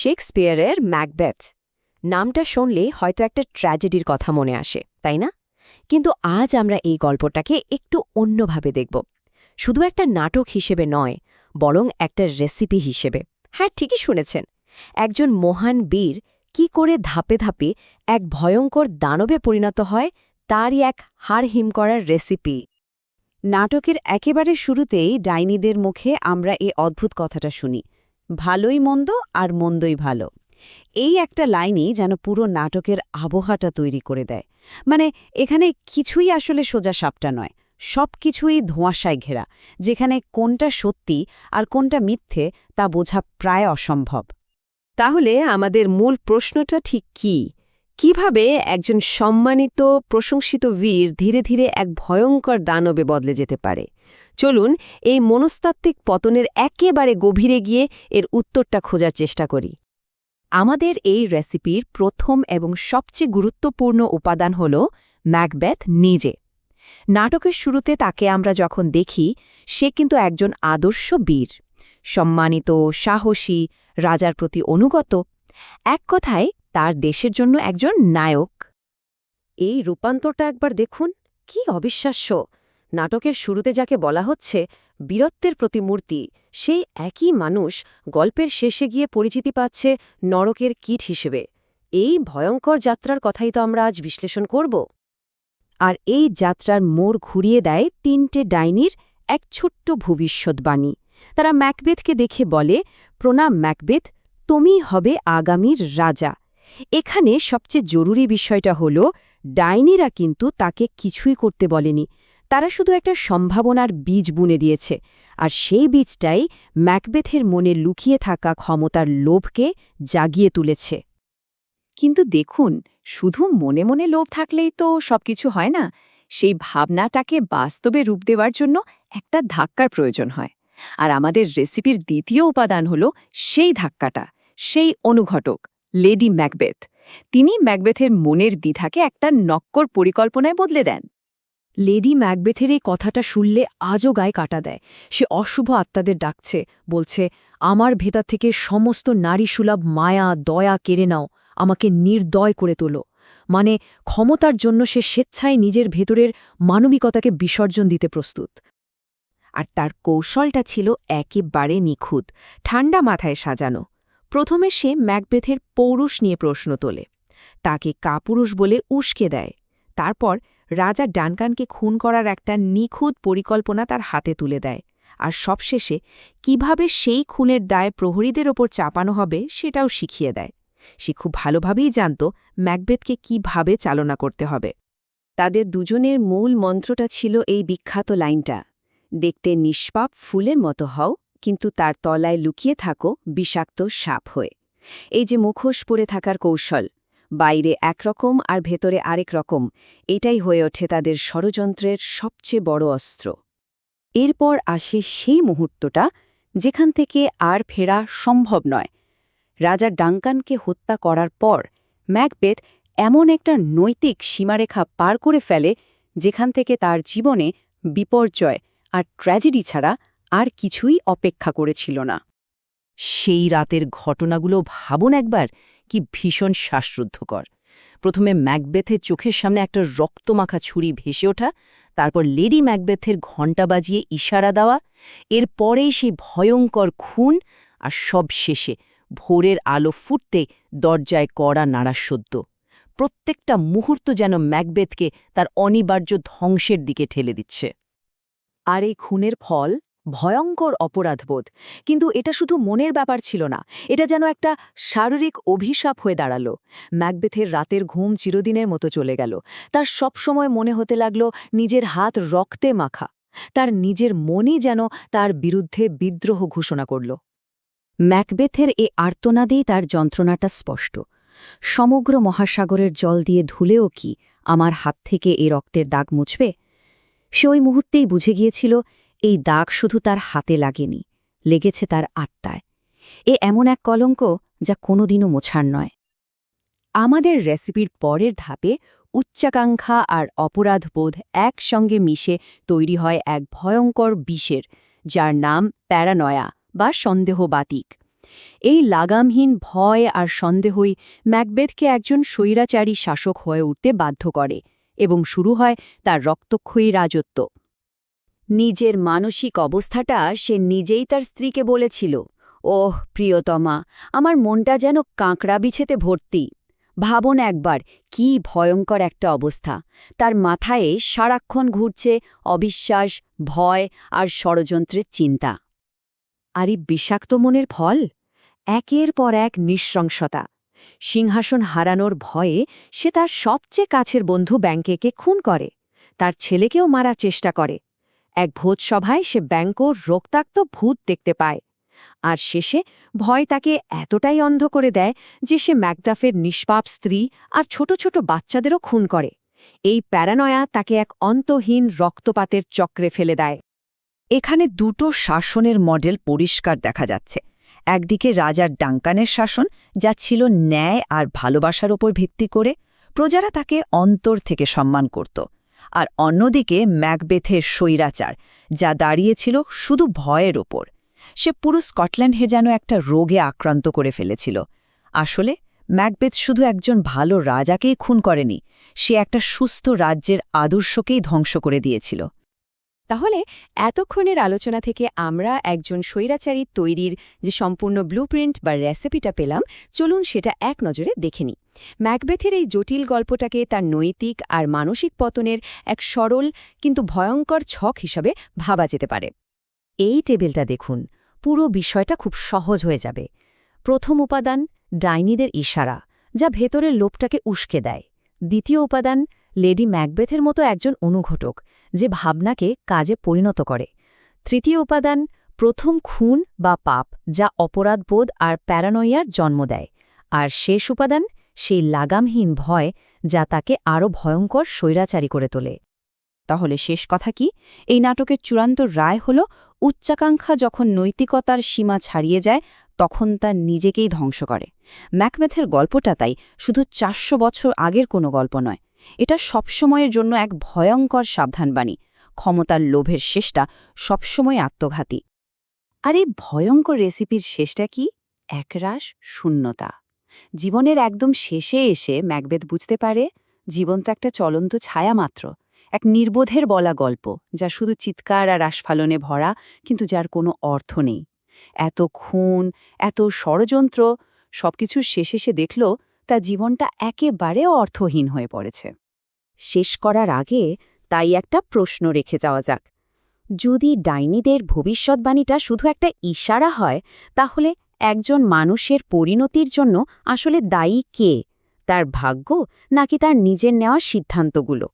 শেক্সপিয়ারের Macbeth. নামটা শুনলে হয়তো একটা ট্র্যাজেডির কথা মনে আসে, তাই না? কিন্তু আজ আমরা এই গল্পটাকে একটু অন্যভাবে দেখব। শুধু একটা নাটক হিসেবে নয়, বরং একটা রেসিপি হিসেবে। হ্যাঁ ঠিকই শুনেছেন। একজন মহান বীর কি করে ধাপে ধাপে এক ভয়ঙ্কর দানবে পরিণত হয়, তারই এক হাড় হিম করার রেসিপি। নাটকের একেবারে শুরুতেই ডাইনিদের মুখে আমরা এ অদ্ভুত কথাটা শুনি। ভালোই মন্দ আর মন্দই ভালো। এই একটা লাইনই যেন পুরো নাটকের আবহাওয়াটা তৈরি করে দেয়। মানে এখানে কিছুই আসলে সোজা সাপটা নয়। সব কিছুই ধোঁয়াশায় ঘেরা, যেখানে কোনটা সত্যি আর কোনটা মিথ্যে তা বোঝা প্রায় অসম্ভব। তাহলে আমাদের মূল প্রশ্নটা ঠিক কি? কীভাবে একজন সম্মানিত, প্রশংসিত বীর ধীরে ধীরে এক ভয়ঙ্কর দানবে বদলে যেতে পারে? চলুন এই মনস্তাত্ত্বিক পতনের একেবারে গভীরে গিয়ে এর উত্তরটা খোঁজার চেষ্টা করি। আমাদের এই রেসিপির প্রথম এবং সবচেয়ে গুরুত্বপূর্ণ উপাদান হল ম্যাকবেথ নিজে। নাটকের শুরুতে তাকে আমরা যখন দেখি, সে কিন্তু একজন আদর্শ বীর। সম্মানিত, সাহসী, রাজার প্রতি অনুগত। এক কথায় তার দেশের জন্য একজন নায়ক। এই রূপান্তরটা একবার দেখুন, কি অবিশ্বাস্য। নাটকের শুরুতে যাকে বলা হচ্ছে বীরত্বের প্রতিমূর্তি, সেই একই মানুষ গল্পের শেষে গিয়ে পরিচিতি পাচ্ছে নরকের কীট হিসেবে। এই ভয়ঙ্কর যাত্রার কথাই তো আমরা আজ বিশ্লেষণ করব। আর এই যাত্রার মোড় ঘুরিয়ে দেয় তিনটে ডাইনির এক ছোট্ট ভবিষ্যৎবাণী তারা ম্যাকবেথকে দেখে বলে, প্রণাম ম্যাকবেথ তুমি হবে আগামীর রাজা। এখানে সবচেয়ে জরুরি বিষয়টা হল, ডাইনিরা কিন্তু তাকে কিছুই করতে বলেনি। তারা শুধু একটা সম্ভাবনার বীজ বুনে দিয়েছে, আর সেই বীজটাই ম্যাকবেথের মনে লুকিয়ে থাকা ক্ষমতার লোভকে জাগিয়ে তুলেছে। কিন্তু দেখুন, শুধু মনে মনে লোভ থাকলেই তো সবকিছু হয় না। সেই ভাবনাটাকে বাস্তবে রূপ দেওয়ার জন্য একটা ধাক্কার প্রয়োজন হয়। আর আমাদের রেসিপির দ্বিতীয় উপাদান হল সেই ধাক্কাটা, সেই অনুঘটক। Lady Macbeth. তিনি ম্যাকবেথের মনের দ্বিধাকে একটা নক্কর পরিকল্পনায় বদলে দেন। লেডি ম্যাকবেথের এই কথাটা শুনলে আজও গায়ে কাটা দেয়। সে অশুভ আত্মাদের ডাকছে, বলছে, আমার ভেতর থেকে সমস্ত নারীসুলভ মায়া, দয়া কেড়ে নাও, আমাকে নির্দয় করে তোলো। মানে ক্ষমতার জন্য সে স্বেচ্ছায় নিজের ভেতরের মানবিকতাকে বিসর্জন দিতে প্রস্তুত। আর তার কৌশলটা ছিল একেবারে নিখুঁত ঠান্ডা মাথায় সাজানো। প্রথমে সে ম্যাকবেথের পৌরুষ নিয়ে প্রশ্ন তোলে। তাকে কাপুরুষ বলে উস্কে দেয়। তারপর রাজা ডানকানকে খুন করার একটা নিখুঁত পরিকল্পনা তার হাতে তুলে দেয়। আর সবশেষে কীভাবে সেই খুনের দায় প্রহরীদের ওপর চাপানো হবে সেটাও শিখিয়ে দেয়। সে খুব ভালোভাবেই জানত ম্যাকবেথকে কীভাবে চালনা করতে হবে। তাদের দুজনের মূল মন্ত্রটা ছিল এই বিখ্যাত লাইনটা, দেখতে নিষ্পাপ ফুলের মতো হও কিন্তু তার তলায় লুকিয়ে থাকো, বিষাক্ত সাপ হয়ে। এই যে মুখোশ পরে থাকার কৌশল, বাইরে একরকম আর ভেতরে আরেক রকম, এটাই হয়ে ওঠে তাদের ষড়যন্ত্রের সবচেয়ে বড় অস্ত্র। এরপর আসে সেই মুহূর্তটা, যেখান থেকে আর ফেরা সম্ভব নয়। রাজা ডাঙ্কানকে হত্যা করার পর, ম্যাকবেথ এমন একটা নৈতিক সীমারেখা পার করে ফেলে, যেখান থেকে তার জীবনে বিপর্যয় আর ট্র্যাজেডি ছাড়া আর কিছুই অপেক্ষা করেছিল না। সেই রাতের ঘটনাগুলো ভাবুন একবার, কি ভীষণ শ্বাসরুদ্ধকর। প্রথমে ম্যাকবেথের চোখের সামনে একটা রক্তমাখা ছুরি ভেসে ওঠা, তারপর লেডি ম্যাকবেথের ঘণ্টা বাজিয়ে ইশারা দেওয়া এর পরেই সেই ভয়ঙ্কর খুন, আর সব শেষে ভোরের আলো ফুটতে দরজায় কড়া নাড়া সদ্য প্রত্যেকটা মুহূর্ত যেন ম্যাকবেথকে তার অনিবার্য ধ্বংসের দিকে ঠেলে দিচ্ছে। আর এই খুনের ফল? ভয়ঙ্কর অপরাধবোধ। কিন্তু এটা শুধু মনের ব্যাপার ছিল না, এটা যেন একটা শারীরিক অভিশাপ হয়ে দাঁড়াল। ম্যাকবেথের রাতের ঘুম চিরদিনের মতো চলে গেল। তার সবসময় মনে হতে লাগল নিজের হাত রক্তে মাখা। তার নিজের মনই যেন তার বিরুদ্ধে বিদ্রোহ ঘোষণা করল। ম্যাকবেথের এ আর্তনাদেই তার যন্ত্রণাটা স্পষ্ট। সমগ্র মহাসাগরের জল দিয়ে ধুলেও কি আমার হাত থেকে এ রক্তের দাগ মুছবে? সে ওই মুহূর্তেই বুঝে গিয়েছিল এই দাগ শুধু তার হাতে লাগেনি, লেগেছে তার আত্মায়। এ এমন এক কলঙ্ক যা কোনোদিনও মোছার নয়। আমাদের রেসিপির পরের ধাপে উচ্চাকাঙ্ক্ষা আর অপরাধবোধ একসঙ্গে মিশে তৈরি হয় এক ভয়ঙ্কর বিষের, যার নাম প্যারানয়া বা সন্দেহবাতিক। এই লাগামহীন ভয় আর সন্দেহই ম্যাকবেথকে একজন স্বৈরাচারী শাসক হয়ে উঠতে বাধ্য করে এবং শুরু হয় তার রক্তক্ষয়ী রাজত্ব। নিজের মানসিক অবস্থাটা সে নিজেই তার স্ত্রীকে বলেছিল। ওহ, প্রিয়তমা, আমার মনটা যেন কাঁকড়া বিছেতে ভর্তি। ভাবন একবার, কি ভয়ঙ্কর একটা অবস্থা। তার মাথায় সারাক্ষণ ঘুরছে অবিশ্বাস, ভয় আর ষড়যন্ত্রের চিন্তা। আর, বিষাক্ত মনের ফল? একের পর এক নৃশংসতা। সিংহাসন হারানোর ভয়ে সে তার সবচেয়ে কাছের বন্ধু ব্যাংকেকে খুন করে। তার ছেলেকেও মারার চেষ্টা করে। এক ভোজসভায় সে ব্যাংকোর রক্তাক্ত ভূত দেখতে পায়। আর শেষে ভয় তাকে এতটাই অন্ধ করে দেয় যে সে ম্যাকডাফের নিষ্পাপ স্ত্রী আর ছোট ছোট বাচ্চাদেরও খুন করে। এই প্যারানয়া তাকে এক অন্তহীন রক্তপাতের চক্রে ফেলে দেয়। এখানে দুটো শাসনের মডেল পরিষ্কার দেখা যাচ্ছে। একদিকে রাজার ডাঙ্কানের শাসন, যা ছিল ন্যায় আর ভালোবাসার ওপর ভিত্তি করে, প্রজারা তাকে অন্তর থেকে সম্মান করত। আর অন্যদিকে ম্যাকবেথের স্বৈরাচার, যা দাঁড়িয়েছিল শুধু ভয়ের ওপর। সে পুরো স্কটল্যান্ডে যেন একটা রোগে আক্রান্ত করে ফেলেছিল। আসলে, ম্যাকবেথ শুধু একজন ভালো রাজাকেই খুন করেনি, সে একটা সুস্থ রাজ্যের আদর্শকেই ধ্বংস করে দিয়েছিল। তাহলে এতক্ষণের আলোচনা থেকে আমরা একজন স্বৈরাচারী তৈরির যে সম্পূর্ণ ব্লুপ্রিন্ট বা রেসিপিটা পেলাম, চলুন সেটা এক নজরে দেখে নিই। ম্যাকবেথের এই জটিল গল্পটাকে তার নৈতিক আর মানসিক পতনের এক সরল কিন্তু ভয়ঙ্কর ছক হিসাবে ভাবা যেতে পারে। এই টেবিলটা দেখুন, পুরো বিষয়টা খুব সহজ হয়ে যাবে। প্রথম উপাদান ডাইনিদের ইশারা, যা ভেতরের লোভটাকে উস্কে দেয়। দ্বিতীয় উপাদান লেডি ম্যাকবেথের মতো একজন অনুঘটক, যে ভাবনাকে কাজে পরিণত করে। তৃতীয় উপাদান, প্রথম খুন বা পাপ, যা অপরাধবোধ আর প্যারানয়ার জন্ম দেয়। আর শেষ উপাদান, সেই লাগামহীন ভয়, যা তাকে আরও ভয়ঙ্কর স্বৈরাচারী করে তোলে। তাহলে শেষ কথা কি? এই নাটকের চূড়ান্ত রায় হল, উচ্চাকাঙ্ক্ষা যখন নৈতিকতার সীমা ছাড়িয়ে যায়, তখন তা নিজেকেই ধ্বংস করে। ম্যাকমেথের গল্পটা তাই, শুধু চারশো বছর আগের কোনো গল্প নয়। এটা সবসময়ের জন্য এক ভয়ঙ্কর সাবধানবাণী। ক্ষমতার লোভের শেষটা সবসময় আত্মঘাতী। আর এই ভয়ঙ্কর রেসিপির শেষটা কি? একরাশ শূন্যতা। জীবনের একদম শেষে এসে ম্যাকবেদ বুঝতে পারে, জীবন তো একটা চলন্ত ছায়া মাত্র, এক নির্বোধের বলা গল্প, যা শুধু চিৎকার আর আস্ফালনে ভরা, কিন্তু যার কোনো অর্থ নেই। এত খুন, এত ষড়যন্ত্র, সবকিছু শেষে সে দেখল তার জীবনটা একেবারে অর্থহীন হয়ে পড়েছে। শেষ করার আগে তাই একটা প্রশ্ন রেখে যাওয়া যাক। যদি ডাইনিদের ভবিষ্যৎবাণীটা শুধু একটা ইশারা হয়, তাহলে একজন মানুষের পরিণতির জন্য আসলে দায়ী কে? তার ভাগ্য নাকি তার নিজের নেওয়া সিদ্ধান্তগুলো?